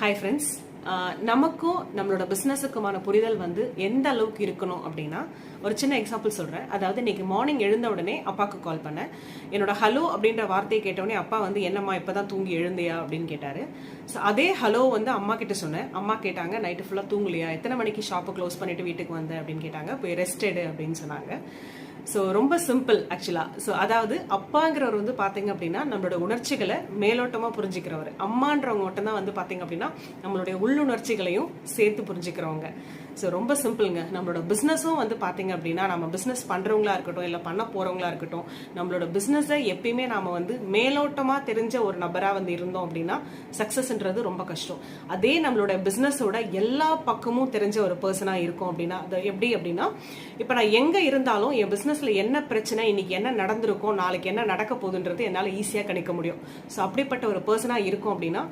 Hi friends நமக்கும் நம்மளோட பிஸ்னஸுக்குமான புரிதல் வந்து எந்த அளவுக்கு இருக்கணும் அப்படின்னா ஒரு சின்ன எக்ஸாம்பிள் சொல்கிறேன் அதாவது இன்னைக்கு மார்னிங் எழுந்த உடனே அப்பாவுக்கு கால் பண்ணேன். என்னோட ஹலோ அப்படின்ற வார்த்தையை கேட்டவுடனே அப்பா வந்து என்னம்மா இப்போ தான் தூங்கி எழுந்தியா? அப்படின்னு கேட்டார். ஸோ அதே ஹலோ வந்து அம்மா கிட்ட சொன்னேன். அம்மா கேட்டாங்க நைட்டு ஃபுல்லாக தூங்கலையா? எத்தனை மணிக்கு ஷாப்பை க்ளோஸ் பண்ணிட்டு வீட்டுக்கு வந்தேன் அப்படின்னு கேட்டாங்க. போய் ரெஸ்டெடு அப்படின்னு சொன்னாங்க. ஸோ ரொம்ப சிம்பிள் ஆக்சுவலாக ஸோ அதாவது அப்பாங்கிறவர் வந்து பார்த்தீங்க அப்படின்னா நம்மளோட உணர்ச்சிகளை மேலோட்டமாக புரிஞ்சுக்கிறவர். அம்மான்றவங்க மட்டும்தான் வந்து பார்த்தீங்க அப்படின்னா நம்மளுடைய உள்ளுணர்ச்சிகளையும் சேர்த்து புரிஞ்சுக்கிறவங்க. ஸோ ரொம்ப சிம்பிளுங்க நம்மளோட பிஸ்னஸும் வந்து பார்த்தீங்க அப்படின்னா நம்ம பிஸ்னஸ் பண்ணுறவங்களா இருக்கட்டும் இல்லை பண்ண போகிறவங்களா இருக்கட்டும் நம்மளோட பிஸ்னஸை எப்பயுமே நாம வந்து மேலோட்டமாக தெரிஞ்ச ஒரு நபராக வந்து இருந்தோம் அப்படின்னா சக்ஸஸ்ன்றது ரொம்ப கஷ்டம். அதே நம்மளோட பிஸ்னஸோட எல்லா பக்கமும் தெரிஞ்ச ஒரு பர்சனாக இருக்கும் அப்படின்னா அது எப்படி அப்படின்னா இப்போ நான் எங்கே இருந்தாலும் என் பிஸ்னஸ் பிஸ்னஸில் என்ன பிரச்சனை இன்னைக்கு என்ன நடந்திருக்கும் நாளைக்கு என்ன நடக்க போகுதுன்றது என்னால் ஈஸியாக கணிக்க முடியும். ஸோ அப்படிப்பட்ட ஒரு பர்சனாக இருக்கும் அப்படின்னா